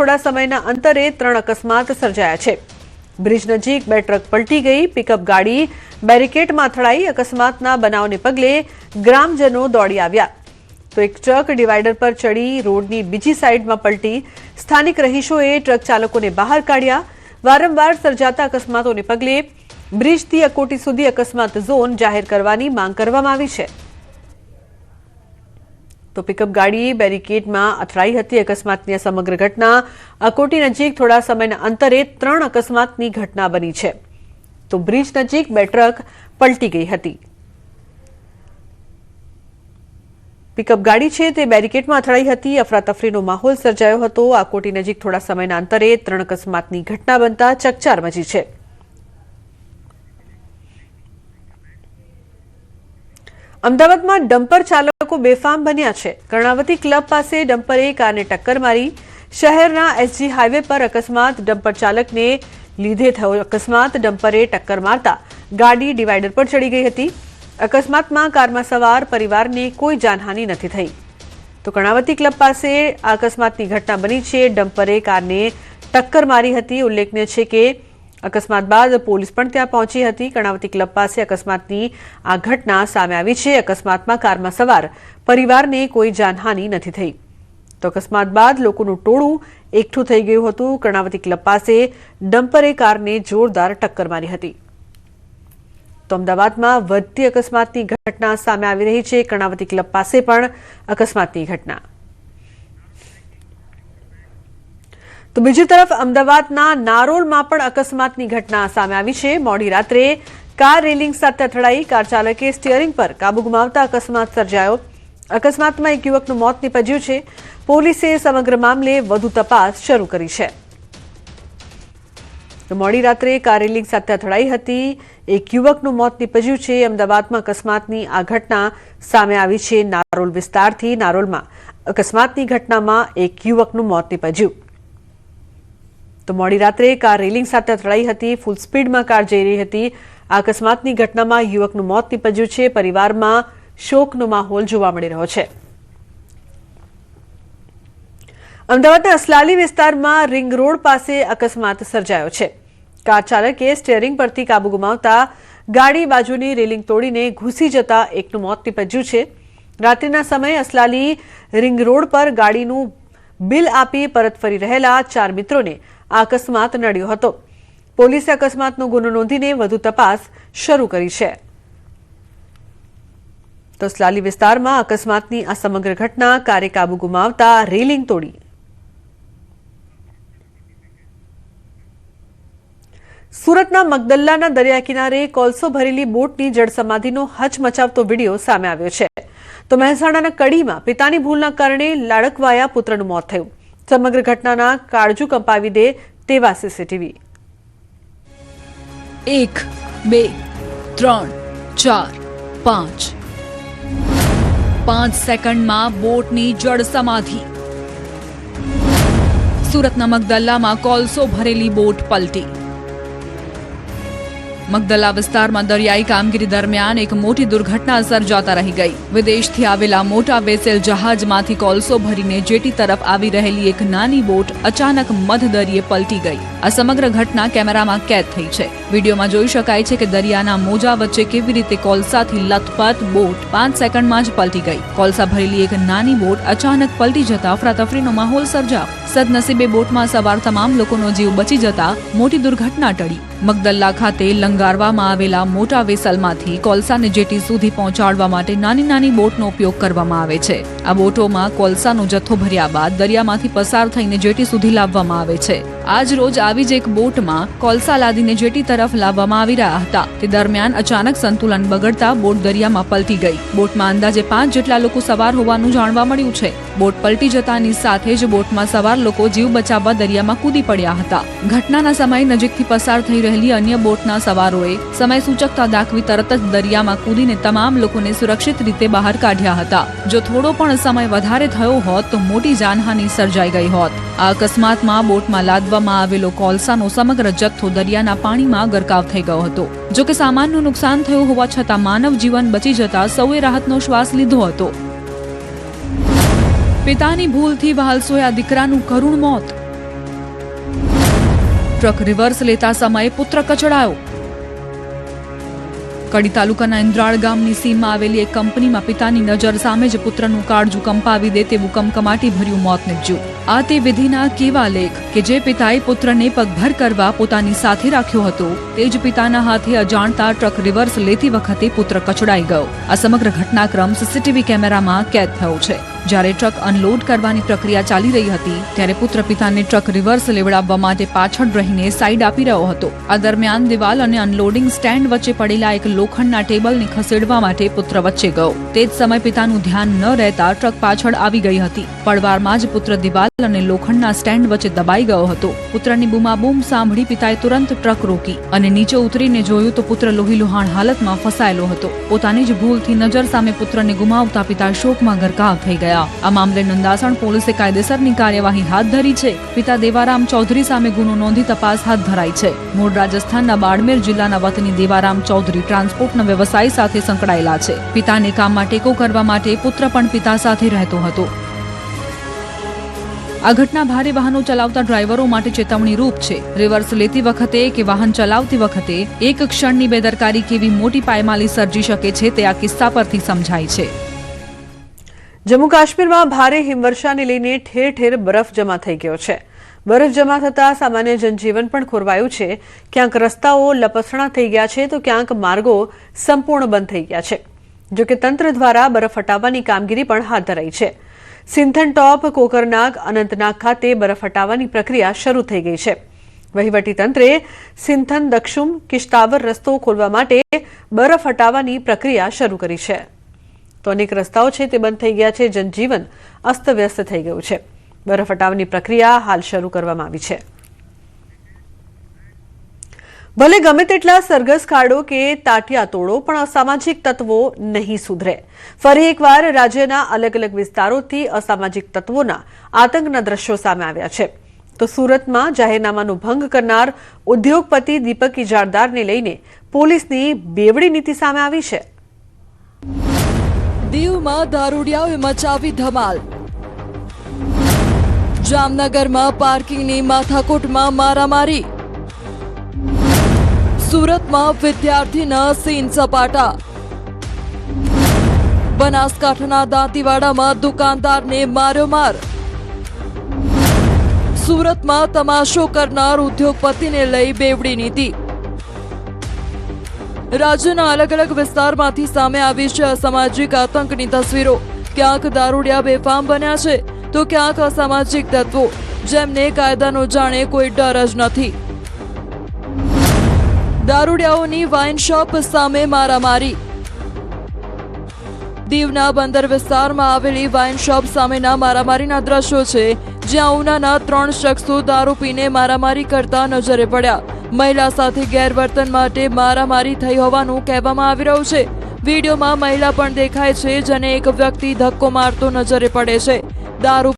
થોડા સમયના અંતરે ત્રણ અકસ્માત સર્જાયા છે. બ્રિજ નજીક બે ટ્રક પલટી ગઈ, પિકઅપ ગાડી બેરિકેડમાં અથડાઈ અકસ્માતના બનાવને પગલે ગ્રામજનો દોડી આવ્યા. તો એક ટ્રક ડિવાઈડર પર ચડી રોડની બીજી સાઈડમાં પલટી સ્થાનિક રહીશોએ ટ્રક ચાલકોને બહાર કાઢ્યા. વારંવાર સર્જાતા અકસ્માતોને પગલે બ્રિજથી અકોટી સુધી અકસ્માત ઝોન જાહેર કરવાની માંગ કરવામાં આવી છે. તો પિકઅપ ગાડી બેરિકેડમાં અથડાઈ હતી. અકસ્માતની આ સમગ્ર ઘટના અકોટી નજીક થોડા સમયના અંતરે ત્રણ અકસ્માતની ઘટના બની છે. તો બ્રિજ નજીક બે ટ્રક પલટી ગઈ હતી. પિકઅપ ગાડી છે તે બેરિકેડમાં અથડાઈ હતી. અફરાતફરીનો માહોલ સર્જાયો હતો. આકોટી નજીક થોડા સમયના અંતરે ત્રણ અકસ્માતની ઘટના બનતા ચકચાર મચી છે. અમદાવાદમાં ડમ્પર ચાલકો બેફામ બન્યા છે. કર્ણાવતી ક્લબ પાસે ડમ્પરે કારને ટક્કર મારી. શહેરના એસજી હાઈવે પર અકસ્માત, ડમ્પર ચાલકને લીધે થયો અકસ્માત, ડમ્પરે ટક્કર મારતા ગાડી ડિવાઈડર પર ચડી ગઈ હતી. અકસ્માતમાં કારમાં સવાર પરિવારને કોઈ જાનહાનિ નથી થઈ. તો કર્ણાવતી ક્લબ પાસે આ અકસ્માતની ઘટના બની છે. ડમ્પરે કારને ટક્કર મારી હતી. ઉલ્લેખનીય છે કે અકસ્માત બાદ પોલીસ પણ ત્યાં પહોંચી હતી. કર્ણાવતી ક્લબ પાસે અકસ્માતની આ ઘટના સામે આવી છે. અકસ્માતમાં કારમાં સવાર પરિવારને કોઈ જાનહાનિ નથી થઈ. તો અકસ્માત બાદ લોકોનું ટોળું એકઠું થઈ ગયું હતું. કર્ણાવતી ક્લબ પાસે ડમ્પરે કારને જોરદાર ટક્કર મારી હતી. તો અમદાવાદમાં વધતી અકસ્માતની ઘટના સામે આવી રહી છે. કર્ણાવતી ક્લબ પાસે પણ અકસ્માતની ઘટના. તો બીજી તરફ અમદાવાદના નારોલમાં પણ અકસ્માતની ઘટના સામે આવી છે. મોડી રાત્રે કાર રેલિંગ સાથે અથડાઈ કાર ચાલકે સ્ટીયરિંગ પર કાબુ ગુમાવતા અકસ્માત સર્જાયો. અકસ્માતમાં એક યુવકનું મોત નીપજ્યું છે. પોલીસે સમગ્ર મામલે વધુ તપાસ શરૂ કરી છે. મોડી રાત્રે કાર રેલિંગ સાથે અથડાઈ હતી. એક યુવકનું મોત નીપજ્યું છે. અમદાવાદમાં અકસ્માતની આ ઘટના સામે આવી છે. નારોલ વિસ્તારથી નારોલમાં અકસ્માતની ઘટનામાં એક યુવકનું મોત નીપજ્યું. તો મોડી રાત્રે કાર રેલિંગ સાથે અથડાઈ હતી ફૂલ સ્પીડમાં કાર જઈ રહી હતી. આ અકસ્માતની ઘટનામાં યુવકનું મોત નીપજ્યું છે. પરિવારમાં શોકનો માહોલ જોવા મળી રહ્યો છે. અમદાવાદના અસલાલી વિસ્તારમાં રિંગ રોડ પાસે અકસ્માત સર્જાયો છે. કાર ચાલકે સ્ટેરિંગ પરથી કાબુ ગુમાવતા ગાડી બાજુની રેલિંગ તોડીને ઘૂસી જતા એકનું મોત નીપજ્યું છે. રાત્રિના સમયે અસલાલી રિંગ રોડ પર ગાડીનું બિલ આપી પરત ફરી રહેલા ચાર મિત્રોને આ અકસ્માત નડ્યો હતો. પોલીસે અકસ્માતનો ગુનો નોંધીને વધુ તપાસ શરૂ કરી છે. તો સ્લાલી વિસ્તારમાં અકસ્માતની આ સમગ્ર ઘટના કારે કાબુ ગુમાવતા રેલિંગ તોડી. સુરતના મગદલ્લાના દરિયા કિનારે કોલસો ભરેલી બોટની જળસમાધિનો હચમચાવતો વીડિયો સામે આવ્યો છે. તો મહેસાણાના કડીમાં પિતાની ભૂલના કારણે લાડકવાયા પુત્રનું મોત થયું. સમગ્ર ઘટનાના કાળજુ કંપાવી દે તેવા સીસીટીવી. એક, બે, ત્રણ, ચાર, પાંચ. પાંચ સેકન્ડમાં બોટની જળ સમાધિ. સુરતના મગદલ્લામાં કોલસો ભરેલી બોટ પલટી. મગદલ્લા વિસ્તારમાં દરિયાઈ કામગીરી દરમિયાન એક મોટી દુર્ઘટના સર્જાતા રહી ગઈ. વિદેશથી આવેલા મોટા વેસેલ જહાજમાંથી કોલસો ભરીને જેટી તરફ આવી રહેલી એક નાની બોટ અચાનક મધદરિયે પલટી ગઈ. આ સમગ્ર ઘટના કેમેરામાં કેદ થઈ છે. વિડીયોમાં જોઈ શકાય છે કે દરિયાના મોજા વચ્ચે કેવી રીતે કોલસાથી લથપથ બોટ પાંચ સેકન્ડમાં જ પલટી ગઈ. કોલસા ભરેલી એક નાની બોટ અચાનક પલટી જતા અફરાતફરીનો માહોલ સર્જાયો. સદનસીબે બોટમાં સવાર તમામ લોકોનો જીવ બચી જતા મોટી દુર્ઘટના ટળી. મગદલ્લા ખાતે લંગારવામાં આવેલા મોટા વેસલમાંથી કોલસાને જેટી સુધી પહોંચાડવા માટે નાની નાની બોટનો ઉપયોગ કરવામાં આવે છે. આ બોટોમાં કોલસાનો જથ્થો ભર્યા બાદ દરિયામાંથી પસાર થઈને જેટી સુધી લાવવામાં આવે છે. આજ રોજ આવી જ એક બોટમાં કોલસા લાદીને જેટી તરફ લાવવામાં આવી રહ્યા હતા. તે દરમિયાન અચાનક સંતુલન બગડતા બોટ દરિયામાં પલટી ગઈ. બોટમાં અંદાજે પાંચ જેટલા લોકો સવાર હોવાનું જાણવા મળ્યું છે. બોટ પલટી જતાની સાથે જ બોટમાં સવાર લોકો જીવ બચાવવા દરિયામાં કૂદી પડ્યા હતા. ઘટનાના સમયે નજીકથી પસાર થઈ રહેલી અન્ય બોટના સવારોએ સમય સૂચકતા દાખવી તરત જ દરિયામાં કૂદીને તમામ લોકોને સુરક્ષિત રીતે બહાર કાઢ્યા હતા. જો થોડો પણ સમય વધારે થયો હોત તો મોટી જાનહાનિ સર્જાઈ ગઈ હોત. આ અકસ્માતમાં બોટમાં લાદવામાં આવેલો કોલસાનો સમગ્ર જથ્થો દરિયાના પાણીમાં ગરકાવ થઈ ગયો હતો. જો કે સામાનનું નુકસાન થયું હોવા છતાં માનવ જીવન બચી જતા સૌએ રાહતનો શ્વાસ લીધો હતો. પિતાની ભૂલથી વહાલસોએ આ દીકરાનું કરુણ મોત. ટ્રક રિવર્સ લેતા સમયે પુત્ર કચડાયો. કડી તાલુકાના ઇન્દ્રાળ ગામની સીમમાં આવેલી એક કંપનીમાં પિતાની નજર સામે જ પુત્રનું કાળજું કંપાવી દે તેવું કમકમાટી ભર્યું મોત નીપજ્યું. આ તે વિધિના કેવા લેખ કે જે પિતાએ પુત્રને પગભર કરવા પોતાની સાથે રાખ્યો હતો, તે જ પિતાના હાથે અજાણતા ટ્રક રિવર્સ લેતી વખતે પુત્ર કચડાઈ ગયો. આ સમગ્ર ઘટનાક્રમ સીસીટીવી કેમેરામાં કેદ થયો છે. જ્યારે ટ્રક અનલોડ કરવાની પ્રક્રિયા ચાલી રહી હતી, ત્યારે પુત્ર પિતાને ટ્રક રિવર્સ લેવડાવવા માટે પાછળ રહીને સાઈડ આપી રહ્યો હતો. આ દરમિયાન દિવાલ અને અનલોડિંગ સ્ટેન્ડ વચ્ચે પડેલા એક લોખંડના ટેબલને ખસેડવા માટે પુત્ર વચ્ચે ગયો. તે જ સમય પિતાનું ધ્યાન ન રહેતા ટ્રક પાછળ આવી ગઈ હતી. પડવારમાં જ પુત્ર દિવાલ અને લોખંડના સ્ટેન્ડ વચ્ચે દબાઈ ગયો હતો. પુત્રની બૂમાબૂમ સાંભળી પિતાએ તુરંત ટ્રક રોકી અને નીચે ઉતરીને જોયું તો પુત્ર લોહીલુહાણ હાલતમાં ફસાયેલો હતો. પોતાની જ ભૂલથી નજર સામે પુત્રને ગુમાવતા પિતા શોકમાં ગરકાવ થઈ ગયા. આ મામલે નંદાસણ પોલીસે કાયદેસરની કાર્યવાહી હાથ ધરી છે. પિતા દેવારામ ચૌધરી સામે ગુનો નોંધી તપાસ હાથ ધરાઈ છે. મૂળ રાજસ્થાનના બાડમેર જિલ્લાના વતની દેવારામ ચૌધરી ટ્રાન્સપોર્ટના વ્યવસાય સાથે સંકળાયેલા છે. પિતાને કામમાં ટેકો કરવા માટે પુત્ર પણ પિતા સાથે રહેતો હતો. આ ઘટના ભારે વાહનો ચલાવતા ડ્રાઈવરો માટે ચેતવણી રૂપ છે. રિવર્સ લેતી વખતે કે વાહન ચલાવતી વખતે એક ક્ષણની બેદરકારી કેવી મોટી પાયમાલી સર્જી શકે છે તે આ કિસ્સા પરથી સમજાય છે. જમ્મુ કાશ્મીરમાં ભારે હિમવર્ષાને લઈને ઠેર ઠેર બરફ જમા થઈ ગયો છે. બરફ જમા થતાં સામાન્ય જનજીવન પણ ખોરવાયું છે. ક્યાંક રસ્તાઓ લપસણા થઈ ગયા છે તો ક્યાંક માર્ગો સંપૂર્ણ બંધ થઈ ગયા છે. જોકે તંત્ર દ્વારા બરફ હટાવવાની કામગીરી પણ હાથ ધરાઈ છે. સિંથન ટોપ, કોકરનાગ, અનંતનાગ ખાતે બરફ હટાવવાની પ્રક્રિયા શરૂ થઈ ગઈ છે. વહીવટીતંત્રે સિંથન દક્ષુમ કિશ્તાવર રસ્તો ખોલવા માટે બરફ હટાવવાની પ્રક્રિયા શરૂ કરી છે. તો અનેક રસ્તાઓ છે તે બંધ થઈ ગયા છે. જનજીવન અસ્તવ્યસ્ત થઈ ગયું છે. બરફ હટાવની પ્રક્રિયા હાલ શરૂ કરવામાં આવી છે. ભલે ગમે તેટલા સરઘસ ખાડો કે તાટિયા તોડો, પણ અસામાજિક તત્વો નહીં સુધરે. ફરી એકવાર રાજ્યના અલગ અલગ વિસ્તારોથી અસામાજિક તત્વોના આતંકના દ્રશ્યો સામે આવ્યા છે. તો સુરતમાં જાહેરનામાનો ભંગ કરનાર ઉદ્યોગપતિ દીપક ઇજારદારને લઈને પોલીસની બેવડી નીતિ સામે આવી છે. દીવમાં દારૂડિયાઓએ મચાવી ધમાલ. જામનગરમાં પાર્કિંગની માથાકૂટમાં મારામારી. સુરતમાં વિદ્યાર્થીના સીન સપાટા. બનાસકાંઠાના દાંતીવાડામાં દુકાનદારને માર્યો માર. સુરતમાં તમાશો કરનાર ઉદ્યોગપતિને લઈ બેવડી નીતિ. રાજ્યના અલગ અલગ વિસ્તારમાંથી સામે આવી છે અસામાજિક આતંકની તસવીરો. ક્યાંક દારૂડિયા બેફામ બન્યા છે, તો ક્યાંક અસામાજિક તત્વો. જેમને કાયદાનો જાણે કોઈ ડર જ નથી. દારૂડિયાઓની વાઇન શોપ સામે મારામારી. દીવના બંદર વિસ્તારમાં આવેલી વાઇન શોપ સામેના મારામારીના દ્રશ્યો છે જ્યાં ઉનાના ત્રણ શખ્સો દારૂ પીને મારામારી કરતા નજરે પડ્યા. મહિલા સાથે ગેરવર્તન માટે મારામારી થઈ હોવાનું કહેવામાં આવી રહ્યું છે. વિડીયોમાં મહિલા પણ દેખાય છે, જેને એક વ્યક્તિ ધક્કો મારતો નજરે પડે છે. દારૂ